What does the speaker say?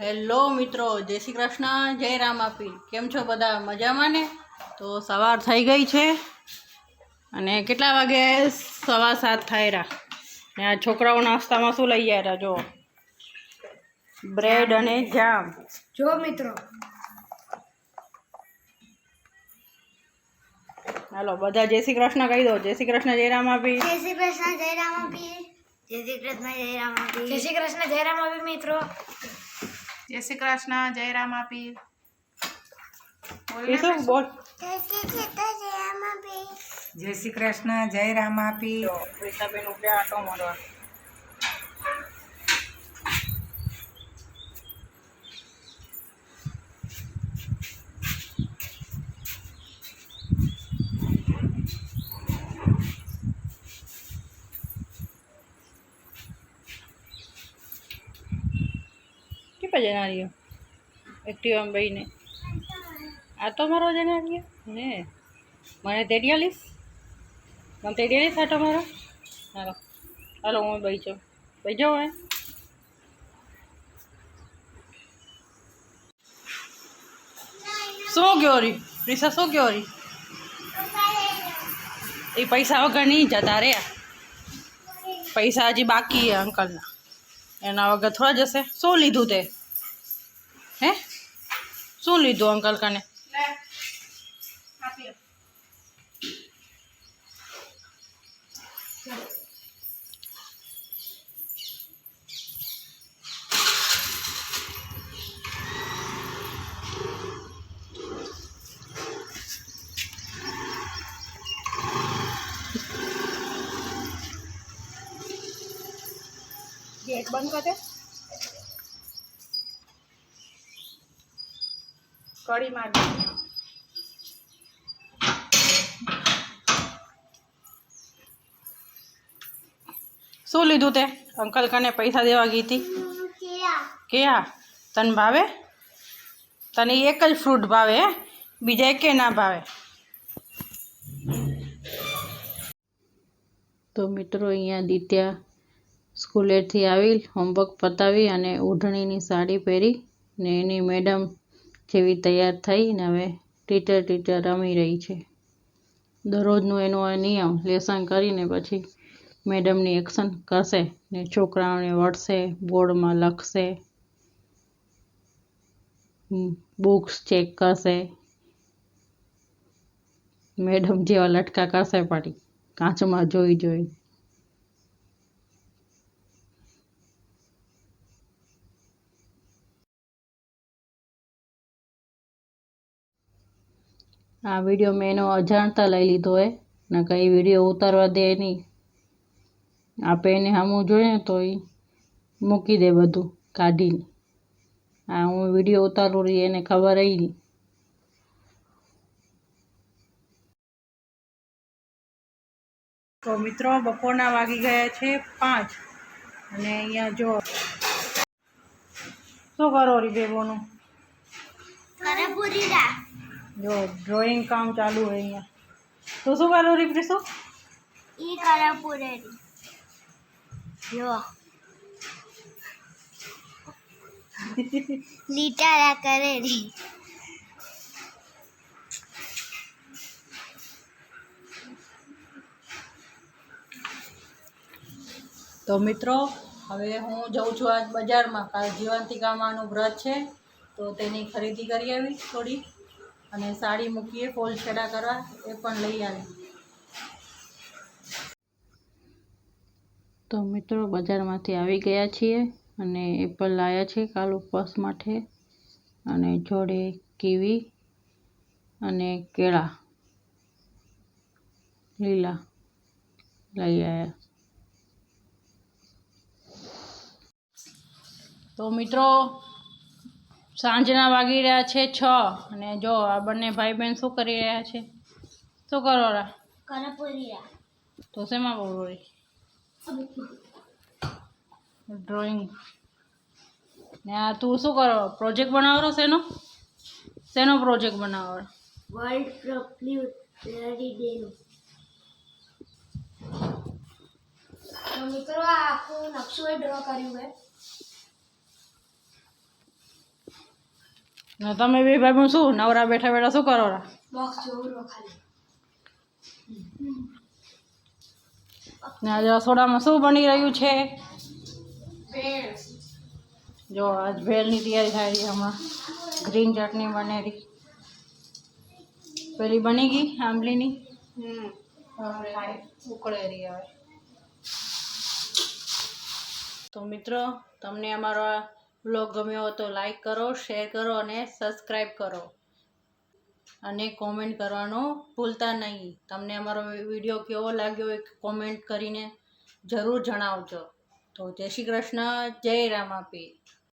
Hello મિત્રો જય શ્રી કૃષ્ણ જય રામ આપી કેમ છો બધા? મજામાં ને? તો સવાર થઈ ગઈ છે અને કેટલા વાગે સવા સાત થાય રહ્યા? ને આ છોકરાઓ નાસ્તામાં શું લઈ આવ્યા જો. બ્રેડ અને જામ. જો મિત્રો. હાલો બધા જય શ્રી કૃષ્ણ કહી દો. જય શ્રી કૃષ્ણ જય રામ આપી જય શ્રી કૃષ્ણ જય રામ આપી જય શ્રી કૃષ્ણ જય રામ આપી જય શ્રી કૃષ્ણ જય રામ આપી મિત્રો. જય શ્રી કૃષ્ણ જય રામ આપી બોલ. જય શ્રી કૃષ્ણ જય રામ આપી રીતાબેન ઉપડ્યા આટો મારવા કેટલા જણા રહ્યો એક્ટિવામાં બહીને. આ તો મારો જણા રહ્યો ને મને તેડિયાલીસ? મને તેડિયાલીસ આટો મારો હાલો. હાલો, હું બહી જાઉં. બહી જાઉં હે શું ગયો રી? પ્રિસા શું ગયો રી? એ પૈસા વગર નહીં જતા રે. પૈસા હજી બાકી છે અંકલના. એના વગર થોડા જશે. શું લીધું તે? હે? શું લીધું અંકલ કને? ગેટ બંધ કરે કડી માર શું લીધું તે? અંકલ કને પૈસા દેવા ગઈ હતી. કેયા? તને ભાવે? તને એક જ ફ્રૂટ ભાવે બીજા એકે ના ભાવે? તો મિત્રો અહીંયા દિત્યા સ્કૂલેથી આવી, હોમવર્ક પતાવી અને ઓઢણીની સાડી પહેરી ને એની મેડમ જેવી તૈયાર થઈ ને હવે ટીચર ટીચર રમી રહી છે. દરરોજનું એનું આ નિયમ, લેસન કરીને પછી મેડમની એક્શન કરશે ને છોકરાઓને વળશે, બોર્ડમાં લખશે બુક્સ ચેક કરશે. મેડમ જેવા લટકા કરશે પાડી કાચમાં જોઈ જોઈ. આ વીડિયો મેં એનો અજાણતા લઈ લીધો હે. ને કંઈ વીડિયો ઉતારવા દે નહીં. આપે એને સામું જોઈએ તો એ મૂકી દે બધું કાઢીને. આ હું વીડિયો ઉતારું રહી એને ખબર ય નહીં તો મિત્રો બપોરના વાગી ગયા છે પાંચ. અને અહીંયા જો શું કરો રી બેબોનું? કરે પૂરી રા જો ડ્રોઈંગ કામ ચાલુ હોય અહીંયા. તું શું કરો રી પ્રીસુ ઈ કરે પૂરેરી જો. લીટારા કરેરી. તો મિત્રો હવે હું જઉં છું આજ બજારમાં. કાલ જીવંતિકામાનું વ્રત છે તો તેની ખરીદી કરી આવી થોડી. અને સાડી મૂકીએ, ફોલ છેડા કરવા, એ પણ લઈ આવી તો મિત્રો, બજારમાંથી આવી ગયા છીએ અને એપલ લાવ્યા છે કાલ ઉપવાસ માટે. અને જોડે કીવી અને કેળા, લીલા લઈ આવ્યા તો મિત્રો સાંજના વાગી રહ્યા છે છ અને જો આ બંને ભાઈ બહેન શું કરી રહ્યા છે? શું કરો રા? તો શેમાં બોલો ડ્રોઈંગ ને આ તું શું કરો? પ્રોજેક્ટ બનાવો શેનો? શેનો પ્રોજેક્ટ બનાવો વર્લ્ડ પ્રોપ્યુલરી ડે નું મિત્રો આ આખું નકશો ડ્રો કર્યું છે ને તમે બે ભાઈ શું? નવરા બેઠા બેઠા શું કરો રા બોક્સ જોવું ખાલી. ને આજે રસોડામાં શું બની રહ્યું છે? જો આજ ભેળની તૈયારી થાય રહી હમણાં. ગ્રીન ચટણી બનેરી. પેલી બની ગઈ આંબલીની? ઉકળે રહી હવે. તો મિત્રો તમને અમારો આ બ્લોગ ગમ્યો હોય તો લાઈક કરો શેર કરો અને સબસ્ક્રાઈબ કરો. અને કોમેન્ટ કરવાનું ભૂલતા નહીં. તમને અમારો વીડિયો કેવો લાગ્યો એ કોમેન્ટ કરીને જરૂર જણાવજો. તો જય શ્રી કૃષ્ણ, જય રામાપીર